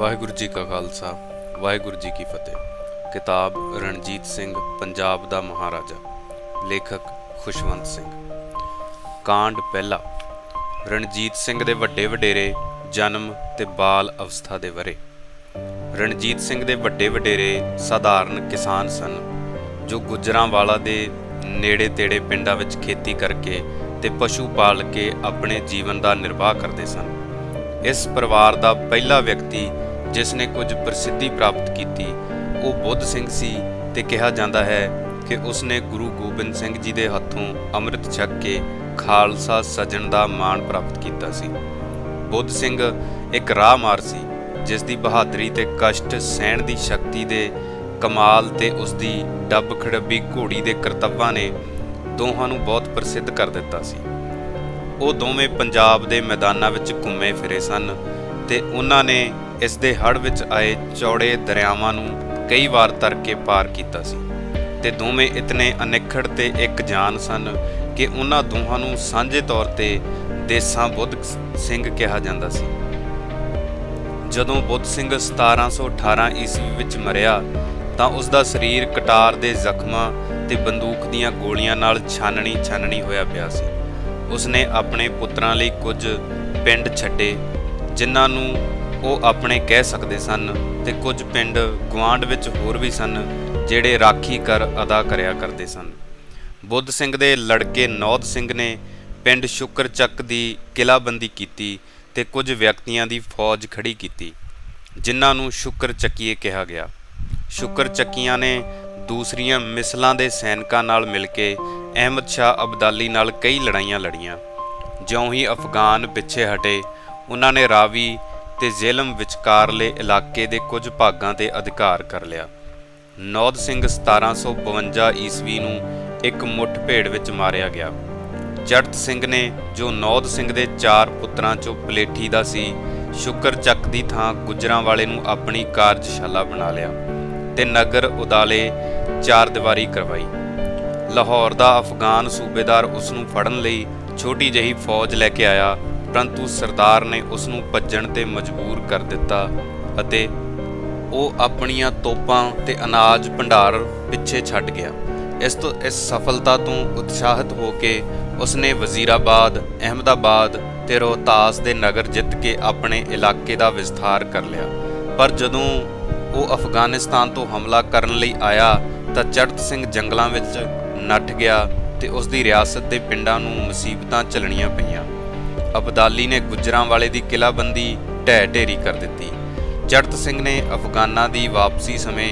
ਵਾਹਿਗੁਰੂ ਜੀ ਕਾ ਖਾਲਸਾ, ਵਾਹਿਗੁਰੂ ਜੀ ਕੀ ਫਤਿਹ। ਕਿਤਾਬ ਰਣਜੀਤ ਸਿੰਘ, ਪੰਜਾਬ ਦਾ ਮਹਾਰਾਜਾ। ਲੇਖਕ ਖੁਸ਼ਵੰਤ ਸਿੰਘ। ਕਾਂਡ ਪਹਿਲਾ। ਰਣਜੀਤ ਸਿੰਘ ਦੇ ਵੱਡੇ ਵਡੇਰੇ ਜਨਮ ਤੇ ਬਾਲ ਅਵਸਥਾ ਦੇ ਵਰੇ ਰਣਜੀਤ ਸਿੰਘ ਦੇ ਵੱਡੇ ਵਡੇਰੇ ਸਾਧਾਰਨ ਕਿਸਾਨ ਸਨ, ਜੋ ਗੁਜਰਾਂਵਾਲਾ ਦੇ ਨੇੜੇ ਤੇੜੇ ਪਿੰਡਾਂ ਵਿੱਚ ਖੇਤੀ ਕਰਕੇ ਤੇ ਪਸ਼ੂ ਪਾਲ ਕੇ ਆਪਣੇ ਜੀਵਨ ਦਾ ਨਿਰਵਾਹ ਕਰਦੇ ਸਨ। ਇਸ ਪਰਿਵਾਰ ਦਾ ਪਹਿਲਾ ਵਿਅਕਤੀ ਜਿਸ ਨੇ ਕੁਝ ਪ੍ਰਸਿੱਧੀ ਪ੍ਰਾਪਤ ਕੀਤੀ, ਉਹ ਬੁੱਧ ਸਿੰਘ ਸੀ ਤੇ ਕਿਹਾ ਜਾਂਦਾ ਹੈ ਕਿ ਉਸ ਨੇ ਗੁਰੂ ਗੋਬਿੰਦ ਸਿੰਘ ਜੀ ਦੇ ਹੱਥੋਂ ਅੰਮ੍ਰਿਤ ਛਕ ਕੇ ਖਾਲਸਾ ਸਜਣ ਦਾ ਮਾਣ ਪ੍ਰਾਪਤ ਕੀਤਾ ਸੀ। ਬੁੱਧ ਸਿੰਘ ਇੱਕ ਰਾਹਮਾਰ ਸੀ, ਜਿਸ ਦੀ ਬਹਾਦਰੀ ਤੇ ਕਸ਼ਟ ਸਹਿਣ ਦੀ ਸ਼ਕਤੀ ਦੇ ਕਮਾਲ ਤੇ ਉਸ ਦੀ ਡੱਬ ਖੜੱਬੀ ਘੋੜੀ ਦੇ ਕਰਤੱਵਾਂ ਨੇ ਦੋਹਾਂ ਨੂੰ ਬਹੁਤ ਪ੍ਰਸਿੱਧ ਕਰ ਦਿੱਤਾ ਸੀ। ਉਹ ਦੋਵੇਂ ਪੰਜਾਬ ਦੇ ਮੈਦਾਨਾਂ ਵਿੱਚ ਘੁੰਮੇ ਫਿਰੇ ਸਨ ਤੇ ਉਹਨਾਂ ਨੇ ਇਸ ਦੇ ਹੜ੍ਹ ਵਿੱਚ ਆਏ ਚੌੜੇ ਦਰਿਆਵਾਂ ਨੂੰ ਕਈ ਵਾਰ ਤਰ ਕੇ ਪਾਰ ਕੀਤਾ ਸੀ ਤੇ ਦੋਵੇਂ ਇਤਨੇ ਅਨਿਖੜ ਤੇ ਇੱਕ ਜਾਨ ਸਨ ਕਿ ਉਹਨਾਂ ਦੋਹਾਂ ਨੂੰ ਸਾਂਝੇ ਤੌਰ ਤੇ ਦੇਸਾਂ ਬੁੱਧ ਸਿੰਘ ਕਿਹਾ ਜਾਂਦਾ ਸੀ। ਜਦੋਂ ਬੁੱਧ ਸਿੰਘ 1718 ਈਸਵੀ ਵਿੱਚ ਮਰਿਆ, ਤਾਂ ਉਸ ਦਾ ਸਰੀਰ ਕਟਾਰ ਦੇ ਜ਼ਖਮਾਂ ਤੇ ਬੰਦੂਕ ਦੀਆਂ ਗੋਲੀਆਂ ਨਾਲ ਛਾਨਣੀ ਛਾਨਣੀ ਹੋਇਆ ਪਿਆ ਸੀ। ਉਸਨੇ ਆਪਣੇ ਪੁੱਤਰਾਂ ਲਈ ਕੁਝ ਪਿੰਡ ਛੱਡੇ, ਜਿਨ੍ਹਾਂ ਨੂੰ ਉਹ ਆਪਣੇ ਕਹਿ ਸਕਦੇ ਸਨ ਤੇ ਕੁਝ ਪਿੰਡ ਗੁਆਂਢ ਵਿੱਚ ਹੋਰ ਵੀ ਸਨ ਜਿਹੜੇ ਰਾਖੀ ਕਰ ਅਦਾ ਕਰਿਆ ਕਰਦੇ ਸਨ। ਬੁੱਧ ਸਿੰਘ ਦੇ ਲੜਕੇ ਨੌਦ ਸਿੰਘ ਨੇ ਪਿੰਡ ਸ਼ੁਕਰਚੱਕ ਦੀ ਕਿਲਾਬੰਦੀ ਕੀਤੀ ਤੇ ਕੁਝ ਵਿਅਕਤੀਆਂ ਦੀ ਫੌਜ ਖੜੀ ਕੀਤੀ, ਜਿਨ੍ਹਾਂ ਨੂੰ ਸ਼ੁਕਰਚੱਕੀਏ ਕਿਹਾ ਗਿਆ। ਸ਼ੁਕਰਚੱਕੀਆਂ ਨੇ ਦੂਸਰੀਆਂ ਮਿਸਲਾਂ ਦੇ ਸੈਨਿਕਾਂ ਨਾਲ ਮਿਲ ਕੇ ਅਹਿਮਦ ਸ਼ਾਹ ਅਬਦਾਲੀ ਨਾਲ ਕਈ ਲੜਾਈਆਂ ਲੜੀਆਂ। ਜਿਉਂ ਹੀ ਅਫਗਾਨ ਪਿੱਛੇ ਹਟੇ, ਉਹਨਾਂ ਨੇ ਰਾਵੀ ਤੇ ਜ਼ੇਲਮ ਵਿਚਕਾਰਲੇ ਇਲਾਕੇ ਦੇ ਕੁਝ ਭਾਗਾਂ ਤੇ ਅਧਿਕਾਰ ਕਰ ਲਿਆ। ਨੌਦ ਸਿੰਘ 1752 ਈਸਵੀ ਨੂੰ ਇੱਕ ਮੁੱਠ ਭੇੜ ਵਿੱਚ ਮਾਰਿਆ ਗਿਆ। ਜੜਤ ਸਿੰਘ ਨੇ, ਜੋ ਨੌਦ ਸਿੰਘ ਦੇ ਚਾਰ ਪੁੱਤਰਾਂ ਚੋਂ ਪਲੇਠੀ ਦਾ ਸੀ, ਸ਼ੁਕਰ ਚੱਕ ਦੀ ਥਾਂ ਗੁਜਰਾਂ ਵਾਲੇ ਨੂੰ ਆਪਣੀ ਕਾਰਜਸ਼ਾਲਾ ਬਣਾ ਲਿਆ ਤੇ ਨਗਰ ਉਦਾਲੇ ਚਾਰ ਦੀਵਾਰੀ ਕਰਵਾਈ। ਲਾਹੌਰ ਦਾ ਅਫਗਾਨ ਸੂਬੇਦਾਰ ਉਸ ਨੂੰ ਫੜਨ ਲਈ ਛੋਟੀ ਜਿਹੀ ਫੌਜ ਲੈ ਕੇ ਆਇਆ ਪਰੰਤੂ ਸਰਦਾਰ ਨੇ ਉਸ ਨੂੰ ਭੱਜਣ ਤੇ ਮਜਬੂਰ ਕਰ ਦਿੱਤਾ ਅਤੇ ਉਹ ਆਪਣੀਆਂ ਤੋਪਾਂ ਤੇ ਅਨਾਜ ਭੰਡਾਰ ਪਿੱਛੇ ਛੱਡ ਗਿਆ। ਇਸ ਤੋਂ, ਇਸ ਸਫਲਤਾ ਤੋਂ ਉਤਸ਼ਾਹਿਤ ਹੋ ਕੇ ਉਸਨੇ ਵਜ਼ੀਰਾਬਾਦ, ਅਹਿਮਦਾਬਾਦ ਤੇ ਰੋਹਤਾਸ ਦੇ ਨਗਰ ਜਿੱਤ ਕੇ ਆਪਣੇ ਇਲਾਕੇ ਦਾ ਵਿਸਥਾਰ ਕਰ ਲਿਆ। ਪਰ ਜਦੋਂ ਉਹ ਅਫਗਾਨਿਸਤਾਨ ਤੋਂ ਹਮਲਾ ਕਰਨ ਲਈ ਆਇਆ ਤਾਂ ਚੜਤ ਸਿੰਘ ਜੰਗਲਾਂ ਵਿੱਚ ਨੱਠ ਗਿਆ ਤੇ ਉਸ ਦੀ ਰਿਆਸਤ ਦੇ ਪਿੰਡਾਂ ਨੂੰ ਮੁਸੀਬਤਾਂ ਝੱਲਣੀਆਂ ਪਈਆਂ। ਅਬਦਾਲੀ ਨੇ ਗੁਜਰਾਂ ਦੀ ਕਿਲਾਬੰਦੀ ਢਹਿ ਢੇਰੀ ਕਰ ਦਿੱਤੀ। ਚੜਤ ਸਿੰਘ ਨੇ ਅਫਗਾਨਾਂ ਦੀ ਵਾਪਸੀ ਸਮੇਂ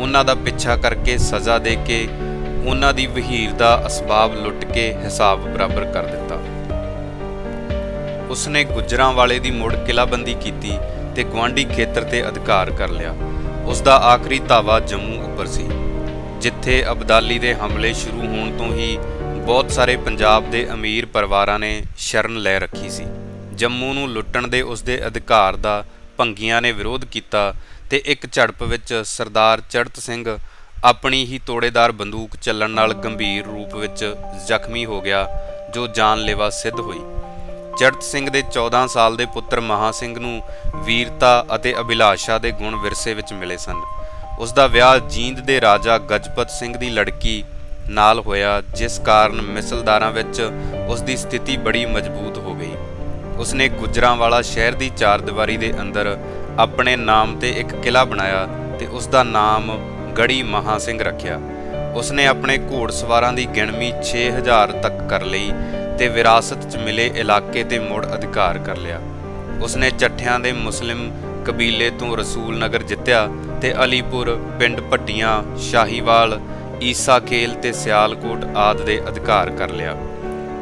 ਉਹਨਾਂ ਦਾ ਪਿੱਛਾ ਕਰਕੇ ਸਜ਼ਾ ਦੇ ਕੇ ਉਹਨਾਂ ਦੀ ਵਹੀਰ ਦਾ ਅਸਬਾਬ ਲੁੱਟ ਕੇ ਹਿਸਾਬ ਬਰਾਬਰ ਕਰ ਦਿੱਤਾ। ਉਸਨੇ ਗੁਜਰਾਂ ਵਾਲੇ ਦੀ ਮੁੜ ਕਿਲਾਬੰਦੀ ਕੀਤੀ ਤੇ ਗਵਾਂਡੀ ਖੇਤਰ ਤੇ ਅਧਿਕਾਰ ਕਰ ਲਿਆ। ਉਸ ਦਾ ਆਖਰੀ ਧਾਵਾ ਜੰਮੂ ਉੱਪਰ ਸੀ, ਜਿੱਥੇ ਅਬਦਾਲੀ ਦੇ ਹਮਲੇ ਸ਼ੁਰੂ ਹੋਣ ਤੋਂ ਹੀ ਬਹੁਤ ਸਾਰੇ ਪੰਜਾਬ ਦੇ ਅਮੀਰ ਪਰਿਵਾਰਾਂ ਨੇ ਸ਼ਰਨ ਲੈ ਰੱਖੀ ਸੀ। ਜੰਮੂ ਨੂੰ ਲੁੱਟਣ ਦੇ ਉਸ ਦੇ ਅਧਿਕਾਰ ਦਾ ਭੰਗੀਆਂ ਨੇ ਵਿਰੋਧ ਕੀਤਾ ਤੇ ਇੱਕ ਝੜਪ ਵਿੱਚ ਸਰਦਾਰ ਚੜਤ ਸਿੰਘ ਆਪਣੀ ਹੀ ਤੋੜੇਦਾਰ ਬੰਦੂਕ ਚੱਲਣ ਨਾਲ ਗੰਭੀਰ ਰੂਪ ਵਿੱਚ ਜ਼ਖਮੀ ਹੋ ਗਿਆ, ਜੋ ਜਾਨਲੇਵਾ ਸਿੱਧ ਹੋਈ। ਚੜਤ ਸਿੰਘ ਦੇ 14 ਸਾਲ ਦੇ ਪੁੱਤਰ ਮਹਾ ਸਿੰਘ ਨੂੰ ਵੀਰਤਾ ਅਤੇ ਅਭਿਲਾਸ਼ਾ ਦੇ ਗੁਣ ਵਿਰਸੇ ਵਿੱਚ ਮਿਲੇ ਸਨ। ਉਸ ਦਾ ਵਿਆਹ ਜੀਂਦ ਦੇ ਰਾਜਾ ਗਜਪਤ ਸਿੰਘ ਦੀ ਲੜਕੀ ਨਾਲ ਹੋਇਆ, ਜਿਸ ਕਾਰਨ ਮਿਸਲਦਾਰਾਂ ਵਿੱਚ ਉਸ ਦੀ ਸਥਿਤੀ ਬੜੀ ਮਜ਼ਬੂਤ ਹੋ ਗਈ। ਉਸਨੇ ਗੁਜਰਾਂਵਾਲਾ ਸ਼ਹਿਰ ਦੀ ਚਾਰ ਦੀਵਾਰੀ ਦੇ ਅੰਦਰ ਆਪਣੇ ਨਾਮ ਤੇ ਇੱਕ ਕਿਲਾ ਬਣਾਇਆ ਤੇ ਉਸ ਦਾ ਨਾਮ ਗੜੀ ਮਹਾ ਸਿੰਘ ਰੱਖਿਆ। ਉਸਨੇ ਆਪਣੇ ਘੋੜਸਵਾਰਾਂ ਦੀ ਗਿਣਤੀ 6000 ਤੱਕ ਕਰ ਲਈ ਤੇ ਵਿਰਾਸਤ 'ਚ ਮਿਲੇ ਇਲਾਕੇ ਤੇ ਮੁੜ ਅਧਿਕਾਰ ਕਰ ਲਿਆ। ਉਸਨੇ ਚੱਠਿਆਂ ਦੇ ਮੁਸਲਿਮ ਕਬੀਲੇ ਤੋਂ ਰਸੂਲ ਨਗਰ ਜਿੱਤਿਆ ਤੇ ਅਲੀਪੁਰ, ਪਿੰਡ ਭੱਟੀਆਂ, ਸ਼ਾਹੀਵਾਲ ਈਸਾ ਖੇਲ ਤੇ ਸਿਆਲਕੋਟ ਆਦ ਦੇ ਅਧਿਕਾਰ ਕਰ ਲਿਆ।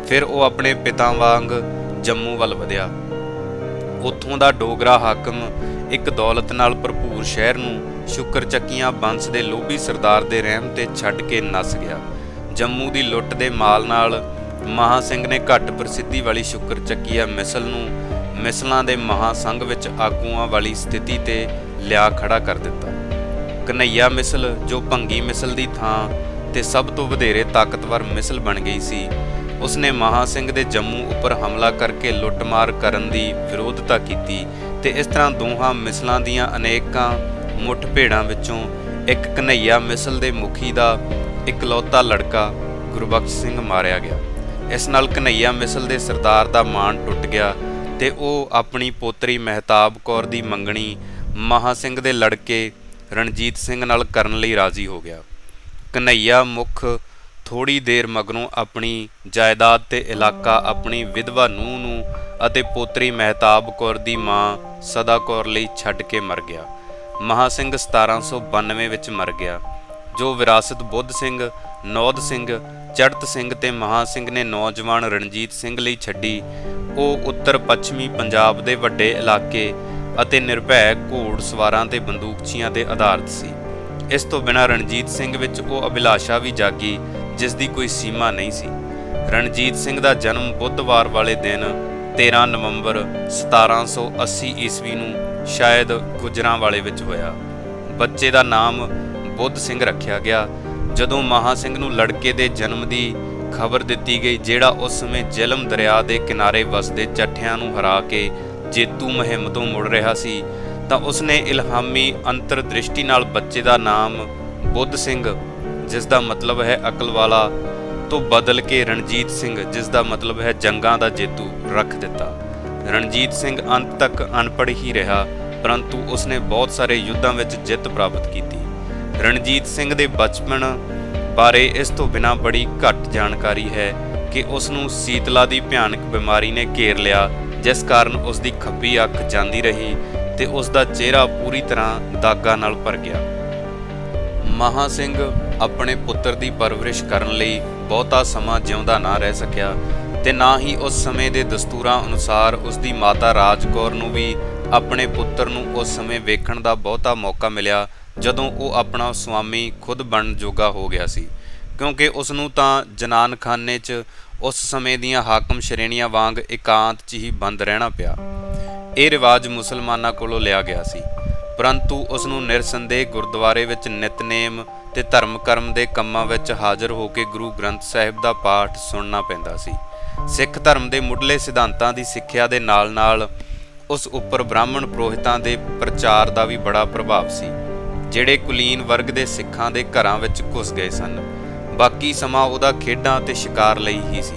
ਫਿਰ ਉਹ ਆਪਣੇ ਪਿਤਾ ਵਾਂਗ ਜੰਮੂ ਵੱਲ ਵਧਿਆ। ਉੱਥੋਂ ਦਾ ਡੋਗਰਾ ਹਾਕਮ ਇੱਕ ਦੌਲਤ ਨਾਲ ਭਰਪੂਰ ਸ਼ਹਿਰ ਨੂੰ ਸ਼ੁਕਰ ਚੱਕੀਆਂ ਬੰਸ ਦੇ ਲੋਭੀ ਸਰਦਾਰ ਦੇ ਰਹਿਮ ਤੇ ਛੱਡ ਕੇ ਨਸ ਗਿਆ। ਜੰਮੂ ਦੀ ਲੁੱਟ ਦੇ ਮਾਲ ਨਾਲ ਮਹਾ ਸਿੰਘ ਨੇ ਘੱਟ ਪ੍ਰਸਿੱਧੀ ਵਾਲੀ ਸ਼ੁਕਰ ਚੱਕੀਆ ਮਿਸਲ ਨੂੰ ਮਿਸਲਾਂ ਦੇ ਮਹਾ ਸੰਘ ਵਿੱਚ ਆਗੂਆਂ ਵਾਲੀ ਸਥਿਤੀ ਤੇ ਲਿਆ ਖੜਾ ਕਰ ਦਿੱਤਾ। ਕਨਈਆ ਮਿਸਲ, ਜੋ ਭੰਗੀ ਮਿਸਲ ਦੀ ਥਾਂ ਤੇ ਸਭ ਤੋਂ ਵਧੇਰੇ ਤਾਕਤਵਰ ਮਿਸਲ ਬਣ ਗਈ ਸੀ। ਉਸਨੇ ਮਹਾ ਸਿੰਘ ਦੇ ਜੰਮੂ ਉੱਪਰ ਹਮਲਾ ਕਰਕੇ ਲੁੱਟਮਾਰ ਕਰਨ ਦੀ ਵਿਰੋਧਤਾ ਕੀਤੀ ਤੇ ਇਸ ਤਰ੍ਹਾਂ ਦੋਹਾਂ ਮਿਸਲਾਂ ਦੀਆਂ ਅਨੇਕਾਂ ਮੁੱਠ ਭੇੜਾਂ ਵਿੱਚੋਂ ਇੱਕ ਕਨਈਆ ਮਿਸਲ ਦੇ ਮੁਖੀ ਦਾ ਇਕਲੌਤਾ ਲੜਕਾ ਗੁਰਬਖਸ਼ ਸਿੰਘ ਮਾਰਿਆ ਗਿਆ। ਇਸ ਨਾਲ ਕਨਈਆ ਮਿਸਲ ਦੇ ਸਰਦਾਰ ਦਾ ਮਾਣ ਟੁੱਟ ਗਿਆ ਤੇ ਉਹ ਆਪਣੀ ਪੋਤਰੀ ਮਹਿਤਾਬ ਕੌਰ ਦੀ ਮੰਗਣੀ ਮਹਾ ਸਿੰਘ ਦੇ ਲੜਕੇ ਰਣਜੀਤ ਸਿੰਘ ਨਾਲ ਕਰਨ ਲਈ ਰਾਜ਼ੀ ਹੋ ਗਿਆ। ਕਨਈਆ ਮੁਖ ਥੋੜੀ ਦੇਰ ਮਗਰੋਂ ਆਪਣੀ ਜਾਇਦਾਦ ਤੇ ਇਲਾਕਾ ਆਪਣੀ ਵਿਧਵਾ ਨੂੰਹ ਨੂੰ ਅਤੇ ਪੋਤਰੀ ਮਹਿਤਾਬ ਕੌਰ ਦੀ ਮਾਂ ਸਦਾ ਕੌਰ ਲਈ ਛੱਡ ਕੇ ਮਰ ਗਿਆ। ਮਹਾ ਸਿੰਘ 1792 ਵਿੱਚ ਮਰ ਗਿਆ, ਜੋ ਵਿਰਾਸਤ ਬੁੱਧ ਸਿੰਘ ਨੌਦ ਸਿੰਘ ਚੜਤ ਸਿੰਘ ਤੇ ਮਹਾ ਸਿੰਘ ਨੇ ਨੌਜਵਾਨ ਰਣਜੀਤ ਸਿੰਘ ਲਈ ਛੱਡੀ। ਉਹ ਉੱਤਰ ਪੱਛਮੀ ਪੰਜਾਬ ਦੇ ਵੱਡੇ ਇਲਾਕੇ ਅਤੇ ਨਿਰਭੈ ਘੋੜ ਸਵਾਰਾਂ ਤੇ ਬੰਦੂਕਚੀਆਂ ਤੇ ਆਧਾਰਿਤ ਸੀ। ਇਸ ਤੋਂ ਬਿਨਾਂ ਰਣਜੀਤ ਸਿੰਘ ਵਿੱਚ ਉਹ ਅਭਿਲਾਸ਼ਾ ਵੀ ਜਾਗੀ, ਜਿਸ ਦੀ ਕੋਈ ਸੀਮਾ ਨਹੀਂ ਸੀ। ਰਣਜੀਤ ਸਿੰਘ ਦਾ ਜਨਮ ਬੁੱਧਵਾਰ ਵਾਲੇ ਦਿਨ 13 ਨਵੰਬਰ 1780 ਈਸਵੀ ਨੂੰ ਸ਼ਾਇਦ ਗੁਜਰਾਂ ਵਾਲੇ ਵਿੱਚ ਹੋਇਆ। ਬੱਚੇ ਦਾ ਨਾਮ ਬੁੱਧ ਸਿੰਘ ਰੱਖਿਆ ਗਿਆ, ਜਦੋਂ ਮਹਾ ਸਿੰਘ ਨੂੰ ਲੜਕੇ ਦੇ ਜਨਮ ਦੀ ਖਬਰ ਦਿੱਤੀ ਗਈ, ਜਿਹੜਾ ਉਸ ਸਮੇਂ ਜਲਮ ਦਰਿਆ ਦੇ ਕਿਨਾਰੇ ਵਸਦੇ ਚੱਠਿਆਂ ਨੂੰ ਹਰਾ ਕੇ ਜੇਤੂ ਮੁਹਿੰਮ ਤੋਂ ਮੁੜ ਰਿਹਾ ਸੀ, ਤਾਂ ਉਸਨੇ ਇਲਹਾਮੀ ਅੰਤਰਦ੍ਰਿਸ਼ਟੀ ਨਾਲ ਬੱਚੇ ਦਾ ਨਾਮ ਬੁੱਧ ਸਿੰਘ, ਜਿਸ ਦਾ ਮਤਲਬ ਹੈ ਅਕਲ ਵਾਲਾ ਤੋਂ ਬਦਲ ਕੇ ਰਣਜੀਤ ਸਿੰਘ, ਜਿਸ ਦਾ ਮਤਲਬ ਹੈ ਜੰਗਾਂ ਦਾ ਜੇਤੂ, ਰੱਖ ਦਿੱਤਾ। ਰਣਜੀਤ ਸਿੰਘ ਅੰਤ ਤੱਕ ਅਨਪੜ੍ਹ ਹੀ ਰਿਹਾ, ਪਰੰਤੂ ਉਸਨੇ ਬਹੁਤ ਸਾਰੇ ਯੁੱਧਾਂ ਵਿੱਚ ਜਿੱਤ ਪ੍ਰਾਪਤ ਕੀਤੀ। ਰਣਜੀਤ ਸਿੰਘ ਦੇ ਬਚਪਨ ਬਾਰੇ ਇਸ ਤੋਂ ਬਿਨਾਂ ਬੜੀ ਘੱਟ ਜਾਣਕਾਰੀ ਹੈ ਕਿ ਉਸ ਨੂੰ ਸੀਤਲਾ ਦੀ ਭਿਆਨਕ ਬਿਮਾਰੀ ਨੇ ਘੇਰ ਲਿਆ ਜਿਸ ਕਾਰਨ ਉਸ ਦੀ ਖੱਬੀ ਅੱਖ ਜਾਂਦੀ ਰਹੀ ਤੇ ਉਸ ਦਾ ਚਿਹਰਾ ਪੂਰੀ ਤਰ੍ਹਾਂ ਦਾਗਾਂ ਨਾਲ ਭਰ ਗਿਆ। ਮਹਾ ਸਿੰਘ ਆਪਣੇ ਪੁੱਤਰ ਦੀ ਪਰਵਰਿਸ਼ ਕਰਨ ਲਈ ਬਹੁਤਾ ਸਮਾਂ ਜਿਉਂਦਾ ਨਾ ਰਹਿ ਸਕਿਆ ਤੇ ਨਾ ਹੀ ਉਸ ਸਮੇਂ ਦੇ ਦਸਤੂਰਾਂ ਅਨੁਸਾਰ ਉਸ ਦੀ ਮਾਤਾ ਰਾਜਕੌਰ ਨੂੰ ਵੀ ਆਪਣੇ ਪੁੱਤਰ ਨੂੰ ਉਸ ਸਮੇਂ ਵੇਖਣ ਦਾ ਬਹੁਤਾ ਮੌਕਾ ਮਿਲਿਆ ਜਦੋਂ ਉਹ ਆਪਣਾ ਸੁਆਮੀ ਖੁਦ ਬਣਨ ਜੋਗਾ ਹੋ ਗਿਆ ਸੀ। ਕਿਉਂਕਿ ਉਸ ਨੂੰ ਤਾਂ ਜਨਾਨਖਾਨੇ 'ਚ ਉਸ ਸਮੇਂ ਦੀਆਂ ਹਾਕਮ ਸ਼੍ਰੇਣੀਆਂ ਵਾਂਗ ਇਕਾਂਤ 'ਚ ਹੀ ਬੰਦ ਰਹਿਣਾ ਪਿਆ। ਇਹ ਰਿਵਾਜ ਮੁਸਲਮਾਨਾਂ ਕੋਲੋਂ ਲਿਆ ਗਿਆ ਸੀ। ਪਰੰਤੂ ਉਸ ਨੂੰ ਨਿਰਸੰਦੇਹ ਗੁਰਦੁਆਰੇ ਵਿੱਚ ਨਿਤਨੇਮ ਤੇ ਧਰਮ ਕਰਮ ਦੇ ਕੰਮਾਂ ਵਿੱਚ ਹਾਜ਼ਰ ਹੋ ਕੇ ਗੁਰੂ ਗ੍ਰੰਥ ਸਾਹਿਬ ਦਾ ਪਾਠ ਸੁਣਨਾ ਪੈਂਦਾ ਸੀ। ਸਿੱਖ ਧਰਮ ਦੇ ਮੁੱਢਲੇ ਸਿਧਾਂਤਾਂ ਦੀ ਸਿੱਖਿਆ ਦੇ ਨਾਲ-ਨਾਲ ਉਸ ਉੱਪਰ ਬ੍ਰਾਹਮਣ ਪੁਰੋਹਿਤਾਂ ਦੇ ਪ੍ਰਚਾਰ ਦਾ ਵੀ ਬੜਾ ਪ੍ਰਭਾਵ ਸੀ, ਜਿਹੜੇ ਕੁਲੀਨ ਵਰਗ ਦੇ ਸਿੱਖਾਂ ਦੇ ਘਰਾਂ ਵਿੱਚ ਘੁਸ ਗਏ ਸਨ। ਬਾਕੀ ਸਮਾਂ ਉਹਦਾ ਖੇਡਾਂ ਤੇ ਸ਼ਿਕਾਰ ਲਈ ਹੀ ਸੀ।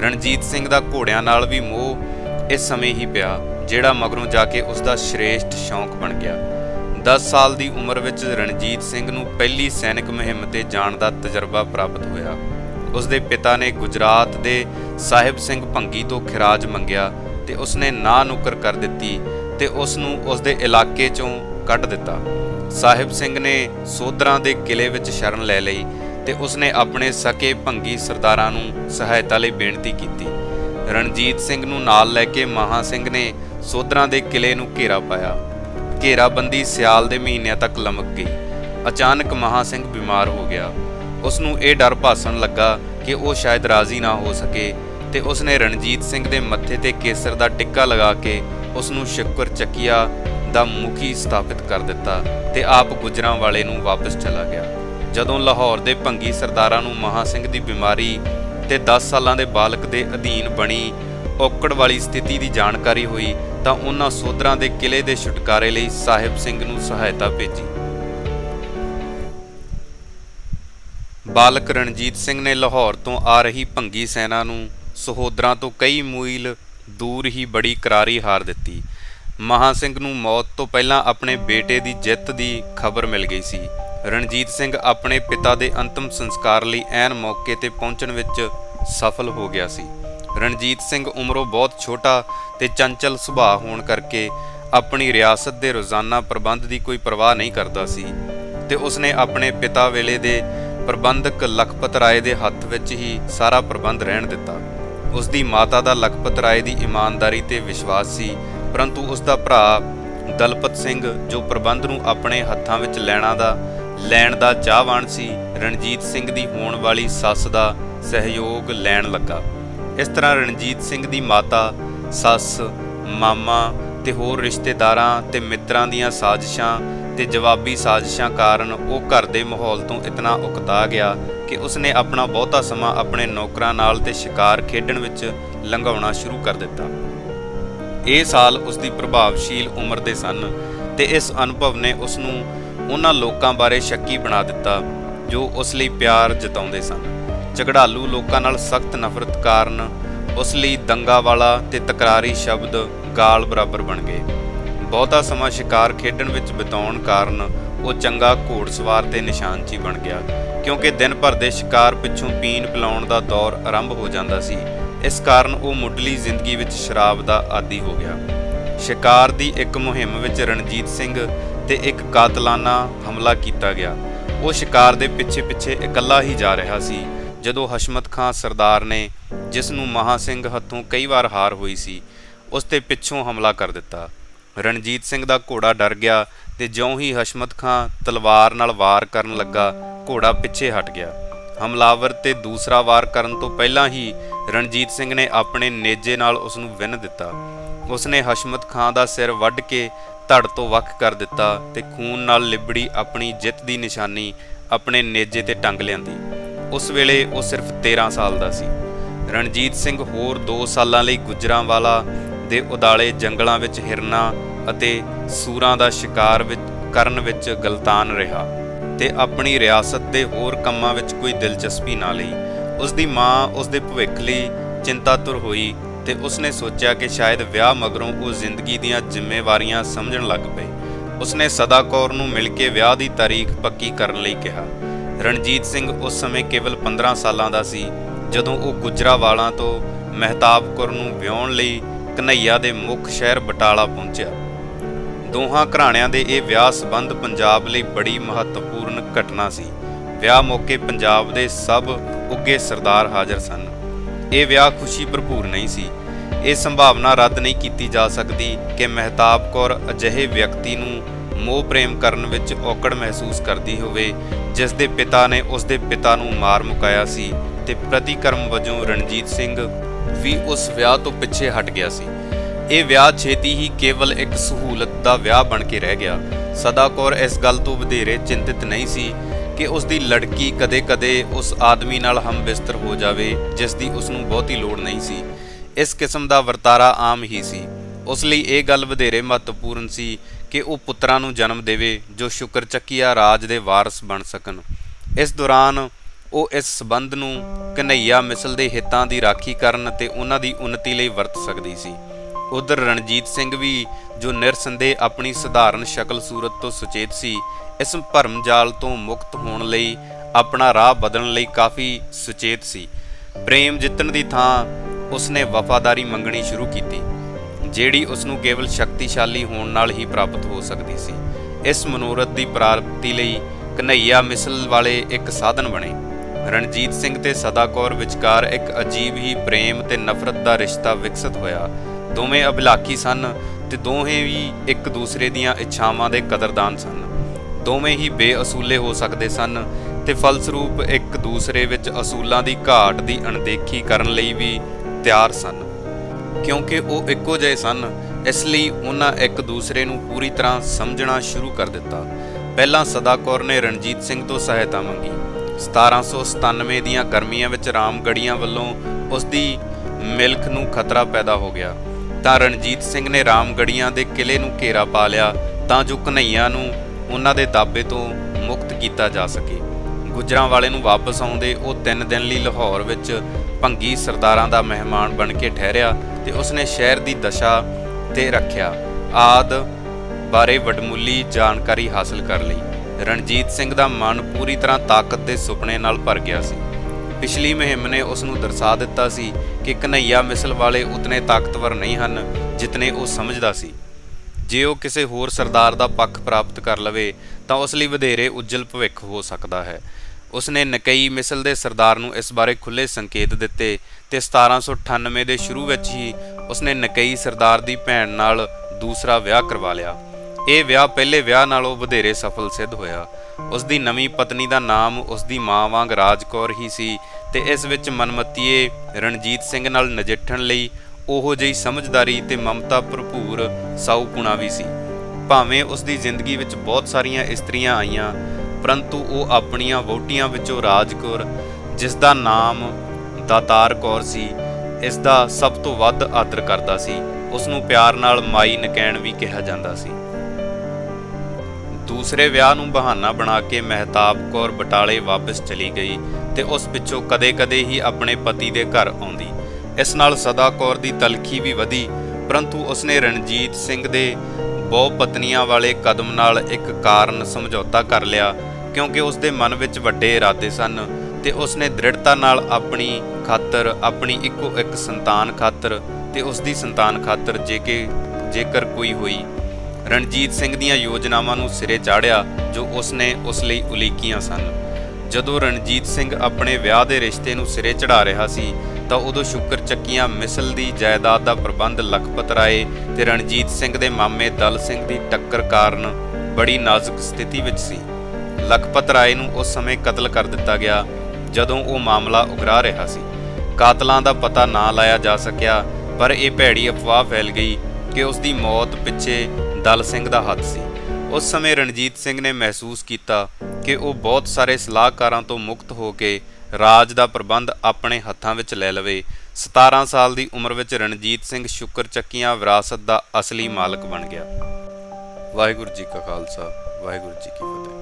ਰਣਜੀਤ ਸਿੰਘ ਦਾ ਘੋੜਿਆਂ ਨਾਲ ਵੀ ਮੋਹ ਇਸ ਸਮੇਂ ਹੀ ਪਿਆ, ਜਿਹੜਾ ਮਗਰੋਂ ਜਾ ਕੇ ਉਸ ਦਾ ਸ਼੍ਰੇਸ਼ਟ ਸ਼ੌਂਕ ਬਣ ਗਿਆ। 10 ਸਾਲ ਦੀ ਉਮਰ ਵਿੱਚ ਰਣਜੀਤ ਸਿੰਘ ਨੂੰ ਪਹਿਲੀ ਸੈਨਿਕ ਮੁਹਿੰਮ ਤੇ ਜਾਣ ਦਾ ਤਜਰਬਾ ਪ੍ਰਾਪਤ ਹੋਇਆ। ਉਸ ਦੇ ਪਿਤਾ ਨੇ ਗੁਜਰਾਤ ਦੇ ਸਾਹਿਬ ਸਿੰਘ ਭੰਗੀ ਤੋਂ ਖਿਰਾਜ ਮੰਗਿਆ ਤੇ ਉਸਨੇ ਨਾ ਨੁਕਰ ਕਰ ਦਿੱਤੀ ਤੇ ਉਸ ਨੂੰ ਉਸ ਦੇ ਇਲਾਕੇ ਚੋਂ ਕੱਢ ਦਿੱਤਾ। ਸਾਹਿਬ ਸਿੰਘ ਨੇ ਸੋਧਰਾਂ ਦੇ ਕਿਲੇ ਵਿੱਚ ਸ਼ਰਨ ਲੈ ਲਈ ਤੇ ਉਸਨੇ ਆਪਣੇ ਸਕੇ ਭੰਗੀ ਸਰਦਾਰਾਂ ਨੂੰ ਸਹਾਇਤਾ ਲਈ ਬੇਨਤੀ ਕੀਤੀ। ਰਣਜੀਤ ਸਿੰਘ ਨੂੰ ਨਾਲ ਲੈ ਕੇ ਮਹਾ ਸਿੰਘ ਨੇ ਸੋਧਰਾਂ ਦੇ ਕਿਲੇ ਨੂੰ ਘੇਰਾ ਪਾਇਆ। ਘੇਰਾਬੰਦੀ ਸਿਆਲ ਦੇ ਮਹੀਨਿਆਂ ਤੱਕ ਲਮਕ ਗਈ। ਅਚਾਨਕ ਮਹਾ ਸਿੰਘ ਬਿਮਾਰ ਹੋ ਗਿਆ। ਉਸ ਨੂੰ ਇਹ ਡਰ ਭਾਸਣ ਲੱਗਾ ਕਿ ਉਹ ਸ਼ਾਇਦ ਰਾਜ਼ੀ ਨਾ ਹੋ ਸਕੇ ਤੇ ਉਸਨੇ ਰਣਜੀਤ ਸਿੰਘ ਦੇ ਮੱਥੇ ਤੇ ਕੇਸਰ ਦਾ ਟਿੱਕਾ ਲਗਾ ਕੇ ਉਸ ਨੂੰ ਸ਼ੁਕਰ ਚੱਕੀਆ ਦਾ ਮੁਖੀ ਸਥਾਪਿਤ ਕਰ ਦਿੱਤਾ ਤੇ ਆਪ ਗੁਜਰਾਂ ਵਾਲੇ ਨੂੰ ਵਾਪਸ ਚਲਾ ਗਿਆ। ਜਦੋਂ ਲਾਹੌਰ ਦੇ ਭੰਗੀ ਸਰਦਾਰਾਂ ਨੂੰ ਮਹਾ ਸਿੰਘ ਦੀ ਬਿਮਾਰੀ ਤੇ 10 ਸਾਲਾਂ ਦੇ ਬਾਲਕ ਦੇ ਅਧੀਨ ਬਣੀ ਔਕੜ ਵਾਲੀ ਸਥਿਤੀ ਦੀ ਜਾਣਕਾਰੀ ਹੋਈ, ਤਾਂ ਉਹਨਾਂ ਸੋਧਰਾਂ ਦੇ ਕਿਲੇ ਦੇ ਛੁਟਕਾਰੇ ਲਈ ਸਾਹਿਬ ਸਿੰਘ ਨੂੰ ਸਹਾਇਤਾ ਭੇਜੀ। ਬਾਲਕ ਰਣਜੀਤ ਸਿੰਘ ਨੇ ਲਾਹੌਰ ਤੋਂ ਆ ਰਹੀ ਭੰਗੀ ਸੈਨਾ ਨੂੰ ਸਹੋਦਰਾਂ ਤੋਂ ਕਈ ਮੀਲ ਦੂਰ ਹੀ ਬੜੀ ਕਰਾਰੀ ਹਾਰ ਦਿੱਤੀ। ਮਹਾ ਸਿੰਘ ਨੂੰ ਮੌਤ ਤੋਂ ਪਹਿਲਾਂ ਆਪਣੇ ਬੇਟੇ ਦੀ ਜਿੱਤ ਦੀ ਖਬਰ ਮਿਲ ਗਈ ਸੀ। ਰਣਜੀਤ ਸਿੰਘ ਆਪਣੇ ਪਿਤਾ ਦੇ ਅੰਤਮ ਸੰਸਕਾਰ ਲਈ ਐਨ ਮੌਕੇ ਤੇ ਪਹੁੰਚਣ ਵਿੱਚ ਸਫਲ ਹੋ ਗਿਆ ਸੀ। ਰਣਜੀਤ ਸਿੰਘ ਉਮਰੋਂ ਬਹੁਤ ਛੋਟਾ ਤੇ ਚੰਚਲ ਸੁਭਾਅ ਹੋਣ ਕਰਕੇ ਆਪਣੀ ਰਿਆਸਤ ਦੇ ਰੋਜ਼ਾਨਾ ਪ੍ਰਬੰਧ ਦੀ ਕੋਈ ਪਰਵਾਹ ਨਹੀਂ ਕਰਦਾ ਸੀ ਤੇ ਉਸਨੇ ਆਪਣੇ ਪਿਤਾ ਵੇਲੇ ਦੇ ਪ੍ਰਬੰਧਕ ਲਖਪਤ ਰਾਏ ਦੇ ਹੱਥ ਵਿੱਚ ਹੀ ਸਾਰਾ ਪ੍ਰਬੰਧ ਰਹਿਣ ਦਿੱਤਾ। ਉਸ ਦੀ ਮਾਤਾ ਦਾ ਲਖਪਤ ਰਾਏ ਦੀ ਇਮਾਨਦਾਰੀ ਤੇ ਵਿਸ਼ਵਾਸ ਸੀ, ਪਰੰਤੂ ਉਸ ਦਾ ਭਰਾ ਦਲਪਤ ਸਿੰਘ ਜੋ ਪ੍ਰਬੰਧ ਨੂੰ ਆਪਣੇ ਹੱਥਾਂ ਵਿੱਚ ਲੈਣਾ ਦਾ ਲੈਣ ਦਾ ਚਾਹਵਾਨ ਸੀ, ਰਣਜੀਤ ਸਿੰਘ ਦੀ ਹੋਣ ਵਾਲੀ ਸੱਸ ਦਾ ਸਹਿਯੋਗ ਲੈਣ ਲੱਗਾ। ਇਸ ਤਰ੍ਹਾਂ ਰਣਜੀਤ ਸਿੰਘ ਦੀ ਮਾਤਾ, ਸੱਸ, ਮਾਮਾ ਤੇ ਹੋਰ ਰਿਸ਼ਤੇਦਾਰਾਂ ਤੇ ਮਿੱਤਰਾਂ ਦੀਆਂ ਸਾਜ਼ਿਸ਼ਾਂ ਤੇ ਜਵਾਬੀ ਸਾਜ਼ਿਸ਼ਾਂ ਕਾਰਨ ਉਹ ਘਰ ਦੇ ਮਾਹੌਲ ਤੋਂ ਇਤਨਾ ਉਕਤਾ ਗਿਆ ਕਿ ਉਸਨੇ ਆਪਣਾ ਬਹੁਤਾ ਸਮਾਂ ਆਪਣੇ ਨੌਕਰਾਂ ਨਾਲ ਤੇ ਸ਼ਿਕਾਰ ਖੇਡਣ ਵਿੱਚ ਲੰਘਾਉਣਾ ਸ਼ੁਰੂ ਕਰ ਦਿੱਤਾ। ਇਹ ਸਾਲ ਉਸ ਦੀ ਪ੍ਰਭਾਵਸ਼ੀਲ ਉਮਰ ਦੇ ਸਨ ਤੇ ਇਸ ਅਨੁਭਵ ਨੇ ਉਸ ਨੂੰ ਉਹਨਾਂ ਲੋਕਾਂ ਬਾਰੇ ਸ਼ੱਕੀ ਬਣਾ ਦਿੱਤਾ, ਜੋ ਉਸ ਲਈ ਪਿਆਰ ਜਤਾਉਂਦੇ ਸਨ। ਝਗੜਾਲੂ ਲੋਕਾਂ ਨਾਲ ਸਖਤ ਨਫ਼ਰਤ ਕਾਰਨ ਉਸ ਲਈ ਦੰਗਾ ਵਾਲਾ ਤੇ ਤਕਰਾਰੀ ਸ਼ਬਦ ਗਾਲ ਬਰਾਬਰ ਬਣ ਗਏ। ਬਹੁਤਾ ਸਮਾਂ ਸ਼ਿਕਾਰ ਖੇਡਣ ਵਿੱਚ ਬਿਤਾਉਣ ਕਾਰਨ ਉਹ ਚੰਗਾ ਘੋੜਸਵਾਰ ਤੇ ਨਿਸ਼ਾਨਚੀ ਬਣ ਗਿਆ, ਕਿਉਂਕਿ ਦਿਨ ਭਰ ਦੇ ਸ਼ਿਕਾਰ ਪਿੱਛੋਂ ਪੀਣ ਪਿਲਾਉਣ ਦਾ ਦੌਰ ਆਰੰਭ ਹੋ ਜਾਂਦਾ ਸੀ। ਇਸ ਕਾਰਨ ਉਹ ਮੁੱਢਲੀ ਜ਼ਿੰਦਗੀ ਵਿੱਚ ਸ਼ਰਾਬ ਦਾ ਆਦੀ ਹੋ ਗਿਆ। ਸ਼ਿਕਾਰ ਦੀ ਇੱਕ ਮੁਹਿੰਮ ਵਿੱਚ ਰਣਜੀਤ ਸਿੰਘ ਤੇ ਇੱਕ ਕਾਤਲਾਨਾ ਹਮਲਾ ਕੀਤਾ ਗਿਆ। ਉਹ ਸ਼ਿਕਾਰ ਦੇ ਪਿੱਛੇ-ਪਿੱਛੇ ਇਕੱਲਾ ਹੀ ਜਾ ਰਿਹਾ ਸੀ, ਜਦੋਂ ਹਸ਼ਮਤ ਖਾਂ ਸਰਦਾਰ ਨੇ, ਜਿਸ ਨੂੰ ਮਹਾ ਸਿੰਘ ਹੱਥੋਂ ਕਈ ਵਾਰ ਹਾਰ ਹੋਈ ਸੀ, ਉਸ ਤੇ ਪਿੱਛੋਂ ਹਮਲਾ ਕਰ ਦਿੱਤਾ। ਰਣਜੀਤ ਸਿੰਘ ਦਾ ਘੋੜਾ ਡਰ ਗਿਆ ਤੇ ਜਿਉਂ ਹੀ ਹਸ਼ਮਤ ਖਾਂ ਤਲਵਾਰ ਨਾਲ ਵਾਰ ਕਰਨ ਲੱਗਾ, ਘੋੜਾ ਪਿੱਛੇ ਹਟ ਗਿਆ। ਹਮਲਾਵਰ ਤੇ ਦੂਸਰਾ ਵਾਰ ਕਰਨ ਤੋਂ ਪਹਿਲਾਂ ਹੀ ਰਣਜੀਤ ਸਿੰਘ ਨੇ ਆਪਣੇ ਨੇਜੇ ਨਾਲ ਉਸ ਨੂੰ ਵਿੰਨ ਦਿੱਤਾ। ਉਸਨੇ ਹਸ਼ਮਤ ਖਾਂ ਦਾ ਸਿਰ ਵੱਢ ਕੇ ਧੜ ਤੋਂ ਵੱਖ ਕਰ ਦਿੱਤਾ ਤੇ ਖੂਨ ਨਾਲ ਲਿਬੜੀ ਆਪਣੀ ਜਿੱਤ ਦੀ ਨਿਸ਼ਾਨੀ ਆਪਣੇ ਨੇਜੇ ਤੇ ਟੰਗ ਲਿਆਂਦੀ। ਉਸ ਵੇਲੇ ਉਹ ਸਿਰਫ 13 ਸਾਲ ਦਾ ਸੀ। ਰਣਜੀਤ ਸਿੰਘ ਹੋਰ 2 ਸਾਲਾਂ ਲਈ ਗੁਜਰਾਂਵਾਲਾ ਦੇ ਉਦਾਲੇ ਜੰਗਲਾਂ ਵਿੱਚ ਹਿਰਨਾ ਅਤੇ ਸੂਰਾਂ ਦਾ ਸ਼ਿਕਾਰ ਵਿੱਚ, ਕਰਨ ਵਿੱਚ ਗਲਤਾਨ ਰਿਹਾ ਤੇ ਆਪਣੀ ਰਿਆਸਤ ਦੇ ਹੋਰ ਕੰਮਾਂ ਵਿੱਚ ਕੋਈ ਦਿਲਚਸਪੀ ਨਾ ਲਈ। ਉਸ ਦੀ ਮਾਂ ਉਸ ਦੇ ਭਵਿੱਖ ਲਈ ਚਿੰਤਾਤੁਰ ਹੋਈ ਤੇ ਉਸਨੇ ਸੋਚਿਆ ਕਿ ਸ਼ਾਇਦ ਵਿਆਹ ਮਗਰੋਂ ਉਹ ਜ਼ਿੰਦਗੀ ਦੀਆਂ ਜ਼ਿੰਮੇਵਾਰੀਆਂ ਸਮਝਣ ਲੱਗ ਪਏ। ਉਸਨੇ ਸਦਾ ਕੌਰ ਨੂੰ ਮਿਲ ਕੇ ਵਿਆਹ ਦੀ ਤਾਰੀਖ ਪੱਕੀ ਕਰਨ ਲਈ ਕਿਹਾ। ਰਣਜੀਤ ਸਿੰਘ ਉਸ ਸਮੇਂ ਕੇਵਲ 15 ਸਾਲਾਂ ਦਾ ਸੀ, ਜਦੋਂ ਉਹ ਗੁਜਰਾਵਾਲਾਂ ਤੋਂ ਮਹਿਤਾਬ ਕੌਰ ਨੂੰ ਵਿਆਹਣ ਲਈ ਕਨਈਆ ਦੇ ਮੁੱਖ ਸ਼ਹਿਰ ਬਟਾਲਾ ਪਹੁੰਚਿਆ। ਦੋਹਾਂ ਘਰਾਣਿਆਂ ਦੇ ਇਹ ਵਿਆਹ ਸਬੰਧ ਪੰਜਾਬ ਲਈ ਬੜੀ ਮਹੱਤਵਪੂਰਨ ਘਟਨਾ ਸੀ। ਵਿਆਹ ਮੌਕੇ ਪੰਜਾਬ ਦੇ ਸਭ ਉੱਗੇ ਸਰਦਾਰ ਹਾਜ਼ਰ ਸਨ। ਇਹ ਵਿਆਹ ਖੁਸ਼ੀ ਭਰਪੂਰ ਨਹੀਂ ਸੀ ਇਹ ਸੰਭਾਵਨਾ ਰੱਦ ਨਹੀਂ ਕੀਤੀ ਜਾ ਸਕਦੀ ਕਿ ਮਹਿਤਾਬ ਕੌਰ ਅਜਿਹੇ ਵਿਅਕਤੀ ਨੂੰ ਮੋਹ ਪ੍ਰੇਮ ਕਰਨ ਵਿੱਚ ਔਕੜ ਮਹਿਸੂਸ ਕਰਦੀ ਹੋਵੇ ਜਿਸ ਦੇ ਪਿਤਾ ਨੇ ਉਸ ਦੇ ਪਿਤਾ ਨੂੰ ਮਾਰ ਮੁਕਾਇਆ ਸੀ ਤੇ ਪ੍ਰਤੀਕਰਮ ਵਜੋਂ ਰਣਜੀਤ ਸਿੰਘ ਵੀ ਉਸ ਵਿਆਹ ਤੋਂ ਪਿੱਛੇ ਹਟ ਗਿਆ ਸੀ। ਇਹ ਵਿਆਹ ਛੇਤੀ ਹੀ ਕੇਵਲ ਇੱਕ ਸਹੂਲਤ ਦਾ ਵਿਆਹ ਬਣ ਕੇ ਰਹਿ ਗਿਆ। ਸਦਾ ਕੌਰ ਇਸ ਗੱਲ ਤੋਂ ਵਧੇਰੇ ਚਿੰਤਿਤ ਨਹੀਂ ਸੀ ਕਿ ਉਸ ਦੀ ਲੜਕੀ ਕਦੇ-ਕਦੇ ਉਸ ਆਦਮੀ ਨਾਲ ਹਮ ਬਿਸਤਰ ਹੋ ਜਾਵੇ ਜਿਸ ਦੀ ਉਸ ਨੂੰ ਬਹੁਤੀ ਲੋੜ ਨਹੀਂ ਸੀ। ਇਸ ਕਿਸਮ ਦਾ ਵਰਤਾਰਾ ਆਮ ਹੀ ਸੀ। ਉਸ ਲਈ ਇਹ ਗੱਲ ਵਧੇਰੇ ਮਹੱਤਵਪੂਰਨ ਸੀ ਕਿ ਉਹ ਪੁੱਤਰਾਂ ਨੂੰ ਜਨਮ ਦੇਵੇ ਜੋ ਸ਼ੁਕਰਚੱਕੀਆ ਰਾਜ ਦੇ ਵਾਰਸ ਬਣ ਸਕਣ। ਇਸ ਦੌਰਾਨ ਉਹ ਇਸ ਸਬੰਧ ਨੂੰ ਕਨਈਆ ਮਿਸਲ ਦੇ ਹਿੱਤਾਂ ਦੀ ਰਾਖੀ ਕਰਨ ਤੇ ਉਹਨਾਂ ਦੀ ਉન્નਤੀ ਲਈ ਵਰਤ ਸਕਦੀ ਸੀ। ਉਧਰ ਰਣਜੀਤ ਸਿੰਘ ਵੀ ਜੋ ਨਿਰਸੰਦੇਹ ਆਪਣੀ ਸਧਾਰਨ ਸ਼ਕਲ ਸੂਰਤ ਤੋਂ ਸੁਚੇਤ ਸੀ, ਇਸ ਭਰਮ ਜਾਲ ਤੋਂ ਮੁਕਤ ਹੋਣ ਲਈ ਆਪਣਾ ਰਾਹ ਬਦਲਣ ਲਈ ਕਾਫੀ ਸੁਚੇਤ ਸੀ। ਪ੍ਰੇਮ ਜਿੱਤਣ ਦੀ ਥਾਂ ਉਸਨੇ ਵਫਾਦਾਰੀ ਮੰਗਣੀ ਸ਼ੁਰੂ ਕੀਤੀ, ਜਿਹੜੀ ਉਸ ਨੂੰ ਕੇਵਲ ਸ਼ਕਤੀਸ਼ਾਲੀ ਹੋਣ ਨਾਲ ਹੀ ਪ੍ਰਾਪਤ ਹੋ ਸਕਦੀ ਸੀ। ਇਸ ਮਨੋਰਥ ਦੀ ਪ੍ਰਾਪਤੀ ਲਈ ਕਨਈਆ ਮਿਸਲ ਵਾਲੇ ਇੱਕ ਸਾਧਨ ਬਣੇ। ਰਣਜੀਤ ਸਿੰਘ ਤੇ ਸਦਾ ਕੌਰ ਵਿਚਕਾਰ ਇੱਕ ਅਜੀਬ ਹੀ ਪ੍ਰੇਮ ਤੇ ਨਫ਼ਰਤ ਦਾ ਰਿਸ਼ਤਾ ਵਿਕਸਿਤ ਹੋਇਆ। ਦੋਵੇਂ ਅਭਿਲਾਖੀ ਸਨ ਤੇ ਦੋਹੇ ਵੀ ਇੱਕ ਦੂਸਰੇ ਦੀਆਂ ਇੱਛਾਵਾਂ ਦੇ ਕਦਰਦਾਨ ਸਨ। ਦੋਵੇਂ ਹੀ ਬੇਅਸੂਲੇ ਹੋ ਸਕਦੇ ਸਨ ਤੇ ਫਲਸਰੂਪ ਇੱਕ ਦੂਸਰੇ ਵਿੱਚ ਅਸੂਲਾਂ ਦੀ ਘਾਟ ਦੀ ਅਣਦੇਖੀ ਕਰਨ ਲਈ ਵੀ ਤਿਆਰ ਸਨ, ਕਿਉਂਕਿ ਉਹ ਇੱਕੋ ਜਿਹੇ ਸਨ, ਇਸ ਲਈ ਉਹਨਾਂ ਇੱਕ ਦੂਸਰੇ ਨੂੰ ਪੂਰੀ ਤਰ੍ਹਾਂ ਸਮਝਣਾ ਸ਼ੁਰੂ ਕਰ ਦਿੱਤਾ। ਪਹਿਲਾਂ ਸਦਾ ਕੌਰ ਨੇ ਰਣਜੀਤ ਸਿੰਘ ਤੋਂ ਸਹਾਇਤਾ ਮੰਗੀ। 1797 ਦੀਆਂ ਗਰਮੀਆਂ ਵਿੱਚ ਰਾਮਗੜੀਆਂ ਵੱਲੋਂ ਉਸ ਦੀ ਮਿਲਕ ਨੂੰ ਖਤਰਾ ਪੈਦਾ ਹੋ ਗਿਆ। ਤਾਂ ਰਣਜੀਤ ਸਿੰਘ ਨੇ ਰਾਮਗੜੀਆਂ ਦੇ ਕਿਲੇ ਨੂੰ ਘੇਰਾ ਪਾ ਲਿਆ, ਤਾਂ ਜੋ ਕਨਈਆ ਨੂੰ ਉਹਨਾਂ ਦੇ ਦਾਬੇ ਤੋਂ ਮੁਕਤ ਕੀਤਾ ਜਾ ਸਕੇ। ਗੁਜਰਾਂ ਵਾਲੇ ਨੂੰ ਵਾਪਸ ਆਉਂਦੇ ਉਹ 3 ਦਿਨ ਲਈ ਲਾਹੌਰ ਵਿੱਚ ਭੰਗੀ ਸਰਦਾਰਾਂ ਦਾ ਮਹਿਮਾਨ ਬਣ ਕੇ ਠਹਿਰਿਆ ਤੇ ਉਸਨੇ ਸ਼ਹਿਰ ਦੀ ਦਸ਼ਾ ਤੇ ਰੱਖਿਆ। ਆਦ ਬਾਰੇ ਵਡਮੁੱਲੀ ਜਾਣਕਾਰੀ ਹਾਸਲ ਕਰ ਲਈ। ਰਣਜੀਤ ਸਿੰਘ ਦਾ ਮਨ ਪੂਰੀ ਤਰ੍ਹਾਂ ਤਾਕਤ ਦੇ ਸੁਪਨੇ ਨਾਲ ਭਰ ਗਿਆ ਸੀ। ਪਿਛਲੀ ਮੁਹਿੰਮ ਨੇ ਉਸ ਨੂੰ ਦਰਸਾ ਦਿੱਤਾ ਸੀ ਕਿ ਕਨਈਆ ਮਿਸਲ ਵਾਲੇ ਉਤਨੇ ਤਾਕਤਵਰ ਨਹੀਂ ਹਨ ਜਿਤਨੇ ਉਹ ਸਮਝਦਾ ਸੀ। ਜੇ ਉਹ ਕਿਸੇ ਹੋਰ ਸਰਦਾਰ ਦਾ ਪੱਖ ਪ੍ਰਾਪਤ ਕਰ ਲਵੇ ਤਾਂ ਉਸ ਲਈ ਵਧੇਰੇ ਉੱਜਲ ਭਵਿੱਖ ਹੋ ਸਕਦਾ ਹੈ। ਉਸਨੇ ਨਕਈ ਮਿਸਲ ਦੇ ਸਰਦਾਰ ਨੂੰ ਇਸ ਬਾਰੇ ਖੁੱਲੇ ਸੰਕੇਤ ਦਿੱਤੇ ਤੇ 1798 ਦੇ ਸ਼ੁਰੂ ਵਿੱਚ ਹੀ ਉਸਨੇ ਨਕਈ ਸਰਦਾਰ ਦੀ ਭੈਣ ਨਾਲ ਦੂਸਰਾ ਵਿਆਹ ਕਰਵਾ ਲਿਆ। ਇਹ ਵਿਆਹ ਪਹਿਲੇ ਵਿਆਹ ਨਾਲੋਂ ਵਧੇਰੇ ਸਫਲ ਸਿੱਧ ਹੋਇਆ। ਉਸ ਦੀ ਨਵੀਂ ਪਤਨੀ ਦਾ ਨਾਮ ਉਸ ਦੀ ਮਾਂ ਵਾਂਗ ਰਾਜਕੌਰ ਹੀ ਸੀ ਤੇ ਇਸ ਵਿੱਚ ਮਨਮਤੀਏ ਰਣਜੀਤ ਸਿੰਘ ਨਾਲ ਨਜਿੱਠਣ ਲਈ ਉਹੋ ਜਿਹੀ ਸਮਝਦਾਰੀ ਤੇ ਮਮਤਾ ਭਰਪੂਰ ਸਾਊਪੁਣਾ ਵੀ ਸੀ। ਭਾਵੇਂ ਉਸ ਦੀ ਜ਼ਿੰਦਗੀ ਵਿੱਚ ਬਹੁਤ ਸਾਰੀਆਂ ਇਸਤਰੀਆਂ ਆਈਆਂ ਪਰੰਤੂ ਉਹ ਆਪਣੀਆਂ ਵਹੁਟੀਆਂ ਵਿੱਚੋਂ ਰਾਜਕੌਰ, ਜਿਸ ਦਾ ਨਾਮ ਦਾਤਾਰ ਕੌਰ ਸੀ, ਇਸ ਦਾ ਸਭ ਤੋਂ ਵੱਧ ਆਦਰ ਕਰਦਾ ਸੀ। ਉਸ ਨੂੰ ਪਿਆਰ ਨਾਲ ਮਾਈ ਨਕੈਣ ਵੀ ਕਿਹਾ ਜਾਂਦਾ ਸੀ। ਦੂਸਰੇ ਵਿਆਹ ਨੂੰ ਬਹਾਨਾ ਬਣਾ ਕੇ ਮਹਿਤਾਬ ਕੌਰ ਬਟਾਲੇ ਵਾਪਸ ਚਲੀ ਗਈ ਤੇ ਉਸ ਪਿੱਛੋਂ ਕਦੇ-ਕਦੇ ਹੀ ਆਪਣੇ ਪਤੀ ਦੇ ਘਰ ਆਉਂਦੀ। ਇਸ ਨਾਲ ਸਦਾ ਕੌਰ ਦੀ ਤਲਖੀ ਵੀ ਵਧੀ, ਪਰੰਤੂ ਉਸਨੇ ਰਣਜੀਤ ਸਿੰਘ ਦੇ ਬਹੁ ਪਤਨੀਆਂ ਵਾਲੇ ਕਦਮ ਨਾਲ ਇੱਕ ਕਾਰਨ ਸਮਝੌਤਾ ਕਰ ਲਿਆ, ਕਿਉਂਕਿ ਉਸ ਦੇ ਮਨ ਵਿੱਚ ਵੱਡੇ ਇਰਾਦੇ ਸਨ ਤੇ ਉਸਨੇ ਦ੍ਰਿੜਤਾ ਨਾਲ ਆਪਣੀ ਖਾਤਰ, ਆਪਣੀ ਇੱਕੋ ਇੱਕ ਸੰਤਾਨ ਖਾਤਰ ਤੇ ਉਸ ਦੀ ਸੰਤਾਨ ਖਾਤਰ ਜੇ ਕਿ ਜੇਕਰ ਕੋਈ ਹੋਈ, ਰਣਜੀਤ ਸਿੰਘ ਦੀਆਂ ਯੋਜਨਾਵਾਂ ਨੂੰ ਸਿਰੇ ਚਾੜਿਆ ਜੋ ਉਸਨੇ ਉਸ ਲਈ ਉਲੀਕੀਆਂ ਸਨ। ਜਦੋਂ ਰਣਜੀਤ ਸਿੰਘ ਆਪਣੇ ਵਿਆਹ ਦੇ ਰਿਸ਼ਤੇ ਨੂੰ ਸਿਰੇ ਚੜਾ ਰਿਹਾ ਸੀ, ਤਾਂ ਉਦੋਂ ਸ਼ੁਕਰ ਚੱਕੀਆਂ ਮਿਸਲ ਦੀ ਜਾਇਦਾਦ ਦਾ ਪ੍ਰਬੰਧ ਲਖਪਤ ਰਾਏ ਤੇ ਰਣਜੀਤ ਸਿੰਘ ਦੇ ਮਾਮੇ ਦਲ ਸਿੰਘ ਦੀ ਟੱਕਰ ਕਾਰਨ ਬੜੀ ਨਾਜ਼ੁਕ ਸਥਿਤੀ ਵਿੱਚ ਸੀ। ਲਖਪਤ ਰਾਏ ਨੂੰ ਉਸ ਸਮੇਂ ਕਤਲ ਕਰ ਦਿੱਤਾ ਗਿਆ, ਜਦੋਂ ਉਹ ਮਾਮਲਾ ਉਗਰਾ ਰਿਹਾ ਸੀ। ਕਾਤਲਾਂ ਦਾ ਪਤਾ ਨਾ ਲਾਇਆ ਜਾ ਸਕਿਆ, ਪਰ ਇਹ ਭੈੜੀ ਅਫਵਾਹ ਫੈਲ ਗਈ ਕਿ ਉਸ ਦੀ ਮੌਤ ਪਿੱਛੇ ਦਲ ਸਿੰਘ ਦਾ ਹੱਥ ਸੀ। ਉਸ ਸਮੇਂ ਰਣਜੀਤ ਸਿੰਘ ਨੇ ਮਹਿਸੂਸ ਕੀਤਾ ਕਿ ਉਹ ਬਹੁਤ ਸਾਰੇ ਸਲਾਹਕਾਰਾਂ ਤੋਂ ਮੁਕਤ ਹੋ ਕੇ ਰਾਜ ਦਾ ਪ੍ਰਬੰਧ ਆਪਣੇ ਹੱਥਾਂ ਵਿੱਚ ਲੈ ਲਵੇ। 17 ਸਾਲ ਦੀ ਉਮਰ ਵਿੱਚ ਰਣਜੀਤ ਸਿੰਘ ਸ਼ੁਕਰ ਚੱਕੀਆਂ ਵਿਰਾਸਤ ਦਾ ਅਸਲੀ ਮਾਲਕ ਬਣ ਗਿਆ। ਵਾਹਿਗੁਰੂ ਜੀ ਕਾ ਖਾਲਸਾ, ਵਾਹਿਗੁਰੂ ਜੀ ਕੀ ਫਤਿਹ।